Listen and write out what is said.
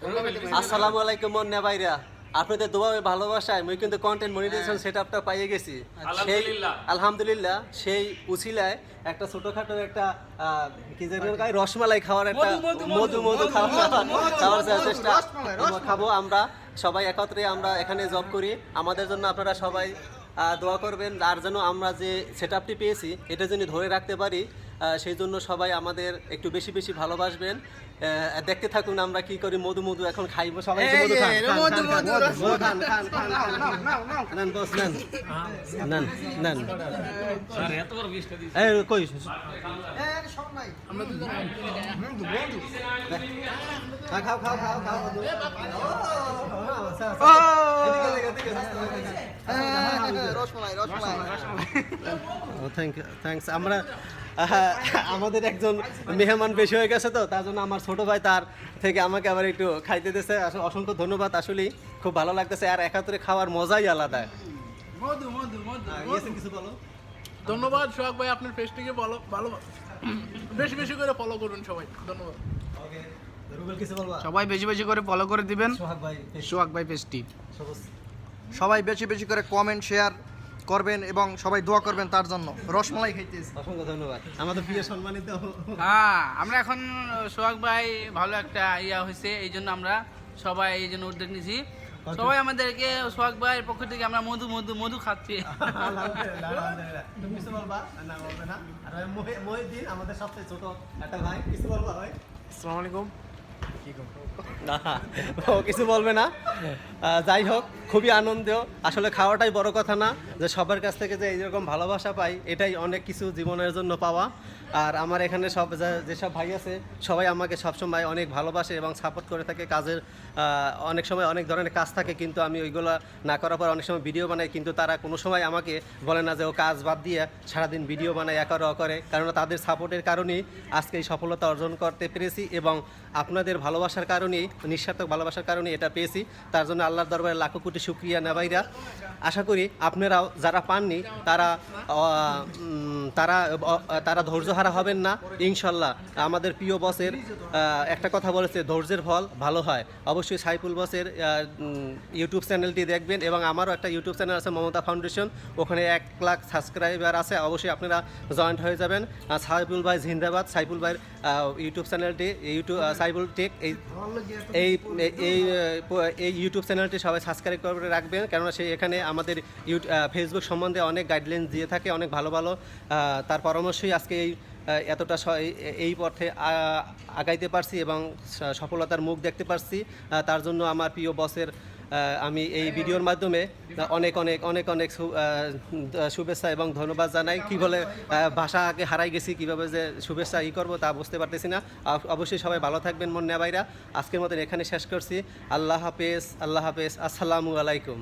আসসালামু আলাইকুম মন্না ভাইরা। আপনাদের দোয়া ভালোবাসায় মুই কিন্তু কন্টেন্ট মনিটাইজেশন সেটআপটা পাইয়ে গেছি। সেই আলহামদুলিল্লাহ সেই উছিলায় একটা ছোটখাটো একটা কি কয়, রসমালাই খাওয়ার একটা মধু মধু খাওয়া খাওয়ার চেষ্টা খাব আমরা সবাই একত্রে আমরা এখানে জব করি। আমাদের জন্য আপনারা সবাই দোয়া করবেন। আর যেন আমরা যে সেটআপটি পেয়েছি এটা যেন ধরে রাখতে পারি সেই জন্য সবাই আমাদের একটু বেশি বেশি ভালোবাসবেন দেখতে থাকুন আমরা কি করি মধু মধু এখন খাইবো সবাই একটু মধু খান, খান, খান, খান, মধু খান, খান, খান, খান। নেন বস, নেন। নেন, নেন। এই, কই? হ্যাঁ, খাও, খাও, খাও, খাও। ও থ্যাংক ইউ থ্যাঙ্কস আমরা আমাদের একজন মেহমান বেশি হয়ে গেছে তো তার জন্য আমার ছোট ভাই তার থেকে আমাকে আবার একটু খাইতে দিয়েছে। আসলে অসংখ্য ধন্যবাদ আসলেই খুব ভালো লাগতেছে। আর একাত্তরে খাওয়ার মজাই আলাদা। মধু মধু মধু কিছু বলো? ধন্যবাদ সোহাগ ভাই আপনার পেজটিকে ভালো ভালো বেশি বেশি করে ফলো করুন সবাই। ধন্যবাদ। ওকে রুবেল কিছু বলবা? সবাই বেশি বেশি করে ফলো করে দিবেন। সোহাগ ভাই সোহাগ ভাই পেজটি সবাই বেশি বেশি করে কমেন্ট শেয়ার করবেন এবং সবাই দোয়া করবেন তার জন্য। রসমালাই খাইতেছি অসংখ্য ধন্যবাদ। আমাদের প্রিয় সম্মানিত। হ্যাঁ আমরা এখন সোহাগ ভাই ভালো একটা ইয়া হয়েছে এই জন্য আমরা সবাই এই জন্য উদ্যোগ নিয়েছি। সবাই আমাদেরকে সোহাগ ভাইয়ের পক্ষ থেকে আমরা মধু মধু মধু খাচ্ছি। আলহামদুলিল্লাহ, আলহামদুলিল্লাহ। তুমি কিছু বলবা? না বলবে না। আর মহিউদ্দিন আমাদের সবচেয়ে ছোট একটা ভাই। কিছু বলবা ভাই? আসসালামু আলাইকুম। না, ও কিছু বলবে না। যাই হোক, খুবই আনন্দ। আসলে খাওয়াটাই বড় কথা না, যে সবার কাছ থেকে যে এইরকম ভালোবাসা পাই, এটাই অনেক কিছু জীবনের জন্য পাওয়া। আর আমার এখানে সব যেসব ভাই আছে, সবাই আমাকে সবসময় অনেক ভালোবাসে এবং সাপোর্ট করে থাকে। কাজের অনেক সময় অনেক ধরনের কাজ থাকে, কিন্তু আমি ওইগুলো না করার পর অনেক সময় ভিডিও বানাই, কিন্তু তারা কোনো সময় আমাকে বলে না যে ও কাজ বাদ দিয়ে সারাদিন ভিডিও বানায়, এ করে করে। কারণ তাদের সাপোর্টের কারণেই আজকে এই সফলতা অর্জন করতে পেরেছি এবং আপনাদের ভালোবাসার কারণেই নিঃস্বার্থক ভালোবাসার কারণে এটা পেয়েছি। তার জন্য আল্লাহর দরবারে লাখো কোটি শুক্রিয়া নেবাইরা আশা করি আপনারাও যারা পাননি, তারা তারা তারা ধৈর্যহারা হবেন না। ইনশাল্লাহ আমাদের প্রিয় বসের একটা কথা বলেছে, ধৈর্যের ফল ভালো হয়। অবশ্যই সাইফুল বসের ইউটিউব চ্যানেলটি দেখবেন এবং আমারও একটা ইউটিউব চ্যানেল আছে, মমতা ফাউন্ডেশন। ওখানে এক লাখ সাবস্ক্রাইবার আছে, অবশ্যই আপনারা জয়েন্ট হয়ে যাবেন। সাইফুল ভাই জিন্দাবাদ। সাইফুল ভাইয়ের ইউটিউব চ্যানেলটি ইউটিউব সাইফুল টেক এই এই এই ইউটিউব চ্যানেলটি সবাই সাবস্ক্রাইব করে রাখবেন। কেননা সে এখানে আমাদের ফেসবুক সম্বন্ধে অনেক গাইডলাইন দিয়ে থাকে, অনেক ভালো ভালো তার পরামর্শই আজকে এই এতটা এই- পথে আগাইতে পারছি এবং সফলতার মুখ দেখতে পারছি। তার জন্য আমার প্রিয় বসের আমি এই ভিডিওর মাধ্যমে অনেক অনেক অনেক অনেক শুভেচ্ছা এবং ধন্যবাদ জানাই। কি বলে ভাষাকে ভাষা আগে হারাই গেছি, কীভাবে যে শুভেচ্ছা ই করব তা বুঝতে পারতেছি না। অবশ্যই সবাই ভালো থাকবেন মন্যা ভাইরা। আজকের মতন এখানে শেষ করছি। আল্লাহ হাফেজ আল্লাহ হাফেজ। আসসালামু আলাইকুম।